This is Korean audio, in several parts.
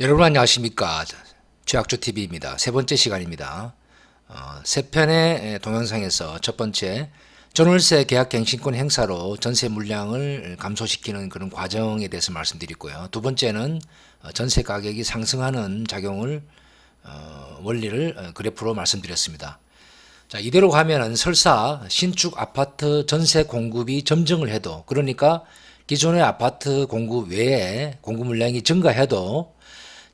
여러분 안녕하십니까 최학주 TV입니다. 세 번째 시간입니다. 어, 세 편의 동영상에서 첫 번째 전월세 계약 갱신권 행사로 전세 물량을 감소시키는 그런 과정에 대해서 말씀드리고요. 두 번째는 어, 전세 가격이 상승하는 작용을 어, 원리를 어, 그래프로 말씀드렸습니다. 자 이대로 가면은 설사 신축 아파트 전세 공급이 점증을 해도 그러니까 기존의 아파트 공급 외에 공급 물량이 증가해도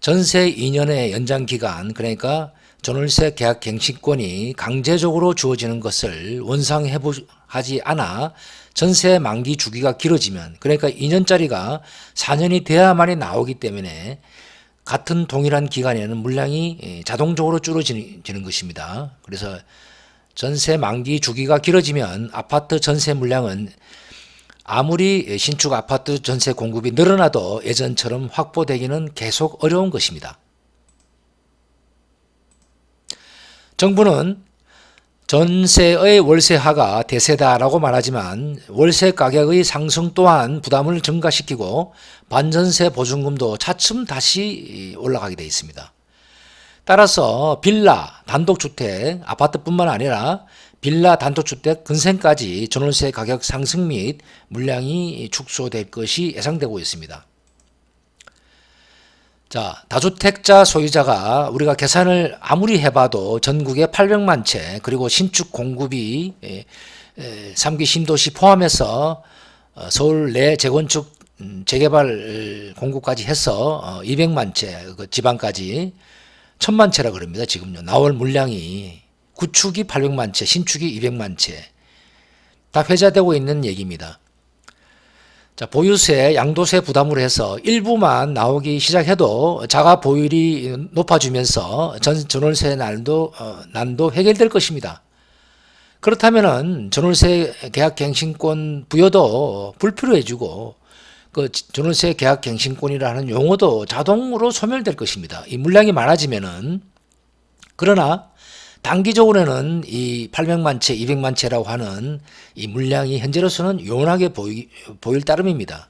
전세 2년의 연장 기간 그러니까 전월세 계약 갱신권이 강제적으로 주어지는 것을 원상해 하지 않아 전세 만기 주기가 길어지면 그러니까 2년짜리가 4년이 돼야만이 나오기 때문에 같은 동일한 기간에는 물량이 예, 자동적으로 줄어지는 것입니다. 그래서 전세 만기 주기가 길어지면 아파트 전세 물량은 아무리 신축 아파트 전세 공급이 늘어나도 예전처럼 확보되기는 계속 어려운 것입니다. 정부는 전세의 월세화가 대세다라고 말하지만 월세 가격의 상승 또한 부담을 증가시키고 반전세 보증금도 차츰 다시 올라가게 되어 있습니다. 따라서 빌라, 단독주택, 아파트뿐만 아니라 빌라, 단독주택, 근생까지 전월세 가격 상승 및 물량이 축소될 것이 예상되고 있습니다. 자, 다주택자 소유자가 우리가 계산을 아무리 해봐도 전국에 800만 채 그리고 신축 공급이 3기 신도시 포함해서 어, 서울 내 재건축 음, 재개발 공급까지 해서 200만 채, 그 지방까지 천만 채라 그럽니다. 지금요. 나올 물량이 구축이 800만 채, 신축이 200만 채. 다 회자되고 있는 얘기입니다. 자, 보유세, 양도세 부담으로 해서 일부만 나오기 시작해도 자가 보율이 높아지면서 전, 전월세 난도, 어, 난도 해결될 것입니다. 그렇다면은 전월세 계약 갱신권 부여도 불필요해지고 그 전월세 계약 갱신권이라는 용어도 자동으로 소멸될 것입니다. 이 물량이 많아지면은 그러나 단기적으로는 이 800만 채, 200만 채라고 하는 이 물량이 현재로서는 요원하게 보이, 보일 따름입니다.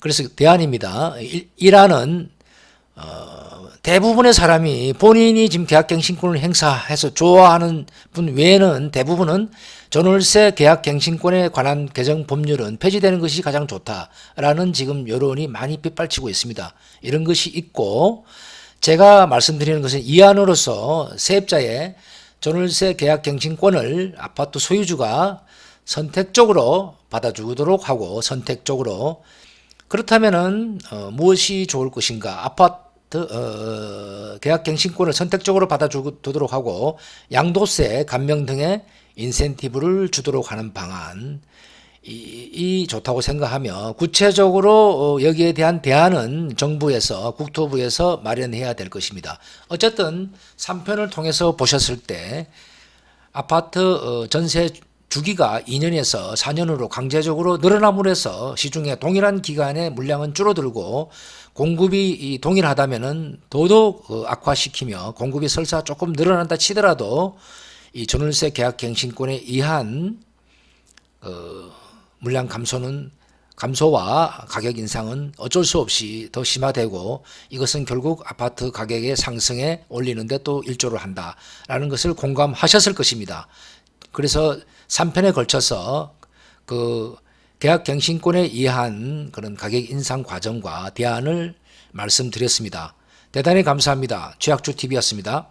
그래서 대안입니다. 이란은 어, 대부분의 사람이 본인이 지금 계약갱 신권을 행사해서 좋아하는 분 외에는 대부분은 전월세 계약갱신권에 관한 개정 법률은 폐지되는 것이 가장 좋다라는 지금 여론이 많이 빗발치고 있습니다. 이런 것이 있고 제가 말씀드리는 것은 이안으로서 세입자의 전월세 계약 갱신권을 아파트 소유주가 선택적으로 받아주도록 하고 선택적으로 그렇다면은 어, 무엇이 좋을 것인가? 아파트 어, 계약 갱신권을 선택적으로 받아주도록 하고 양도세 감면 등의 인센티브를 주도록 하는 방안 이, 이 좋다고 생각하며 구체적으로 어, 여기에 대한 대안은 정부에서 국토부에서 마련해야 될 것입니다. 어쨌든 3편을 통해서 보셨을 때 아파트 어, 전세 주기가 2년에서 4년으로 강제적으로 늘어남으로 해서 시중에 동일한 기간의 물량은 줄어들고 공급이 동일하다면은 더더욱 어, 악화시키며 공급이 설사 조금 늘어난다 치더라도 이 전월세 계약 갱신권에 의한 어, 물량 감소는 감소와 가격 인상은 어쩔 수 없이 더 심화되고 이것은 결국 아파트 가격의 상승에 올리는데 또 일조를 한다라는 것을 공감하셨을 것입니다. 그래서 3편에 걸쳐서 그 계약 갱신권에 의한 그런 가격 인상 과정과 대안을 말씀드렸습니다. 대단히 감사합니다. 최학주 TV였습니다.